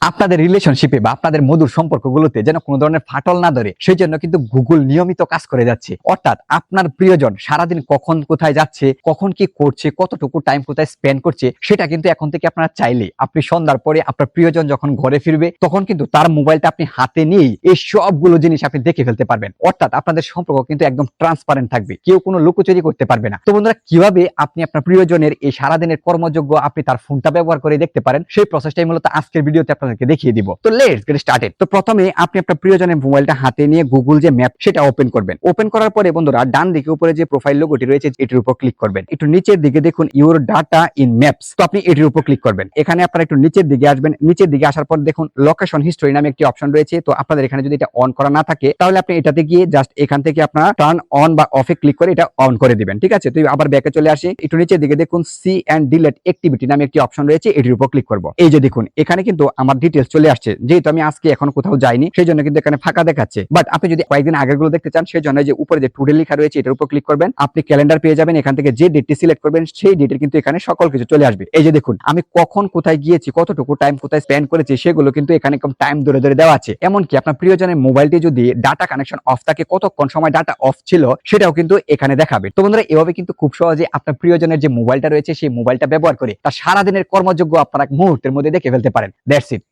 আপনাদের রিলেশনশিপে বা আপনাদের মধুর সম্পর্কগুলোতে যেন কোনো ধরনের ফাটল না ধরে, সেই জন্য কিন্তু গুগল নিয়মিত কাজ করে যাচ্ছে। অর্থাৎ আপনার প্রিয়জন সারাদিন কখন কোথায় যাচ্ছে, কখন কি করছে, কতটুকু টাইম কোথায় স্পেন্ড করছে, সেটা কিন্তু এখন থেকে আপনারা চাইলে আপনি সন্ধ্যার পরে আপনার প্রিয়জন যখন ঘরে ফিরবে, তখন কিন্তু তার মোবাইলটা আপনি হাতে নিয়েই এই সবগুলো জিনিস আপনি দেখে ফেলতে পারবেন। অর্থাৎ আপনাদের সম্পর্ক কিন্তু একদম ট্রান্সপারেন্ট থাকবে। কেউ কোনো লুকোচুরি করতে পারবে না। তো বন্ধুরা, কীভাবে আপনি আপনার প্রিয়জনের এই সারাদিনের কর্মযোগ্য আপনি তার ফোনটা ব্যবহার করে দেখতে পারেন, সেই প্রসেসটাই মূলত আজকের ভিডিওতে আপনাদেরকে দেখিয়ে দিব। তো লেটস গেট স্টার্টেড তো প্রথমে আপনি আপনার প্রিয়জনের মোবাইলটা হাতে নিয়ে গুগল যে ম্যাপ সেটা ওপেন করবেন। ওপেন করার পরে বন্ধুরা, ডান দিকে উপরে যে প্রোফাইল লোগোটি রয়েছে, এটির উপর ক্লিক করবেন। একটু নিচের দিকে দেখুন ইউর ডাটা ইন ম্যাপস তো আপনি এটির উপর ক্লিক করবেন। এখানে আপনারা একটু নিচের দিকে আসবেন। নিচের দিকে আসার পর দেখুন লোকেশন হিস্টোরি নামে একটি অপশন রয়েছে। তো আপনাদের এখানে যদি এটা অন করা না থাকে, তাহলে আপনি এটাতে গিয়ে জাস্ট এখান থেকে আপনারা টার্ন অন বা অফে ক্লিক করে এটা অন করে দিবেন। ঠিক আছে? তো আবার ব্যাকে চলে আসি। একটু নিচের দিকে দেখুন সি অ্যান্ড ডিলেট অ্যাক্টিভিটি নামে একটি অপশন রয়েছে, এটির উপর ক্লিক করব। এই যে দেখুন, এখানে কিন্তু আমার ডিটেলস চলে আসছে। যেহেতু আমি আজকে এখন কোথাও যাইনি সেই জন্য কিন্তু এখানে ফাঁকা দেখাচ্ছে। বাট আপনি যদি কয়েকদিন আগেরগুলো দেখতে চান সেই জন্য যে উপরে যে টুডে লেখা রয়েছে, এটার উপর ক্লিক করবেন। আপনি ক্যালেন্ডার পেয়ে যাবেন, এখান থেকে যে ডেটটি সিলেক্ট করবেন, সেই ডেটের কিন্তু এখানে সকল কিছু চলে আসবে। এই যে দেখুন, আমি কখন কোথায় গিয়েছি, কতটুকু টাইম কোথায় স্পেন্ড করেছি, সেগুলো কিন্তু এখানে টাইম ধরে ধরে দেওয়া আছে। এমনকি আপনার প্রিয়জনের মোবাইলটি যদি ডাটা কানেকশন অফ থাকে, কতক্ষণ সময় ডাটা অফ ছিল, সেটাও কিন্তু এখানে দেখাবে। তো বন্ধুরা, এভাবে কিন্তু খুব সহজে আপনার প্রিয়জনের যে মোবাইলটা রয়েছে, সেই মোবাইলটা ব্যবহার করে তার সারাদিনের কর্মযোগ্য আপনারা এক মুহূর্তের মধ্যে দেখে ফেলতে পারেন। That's it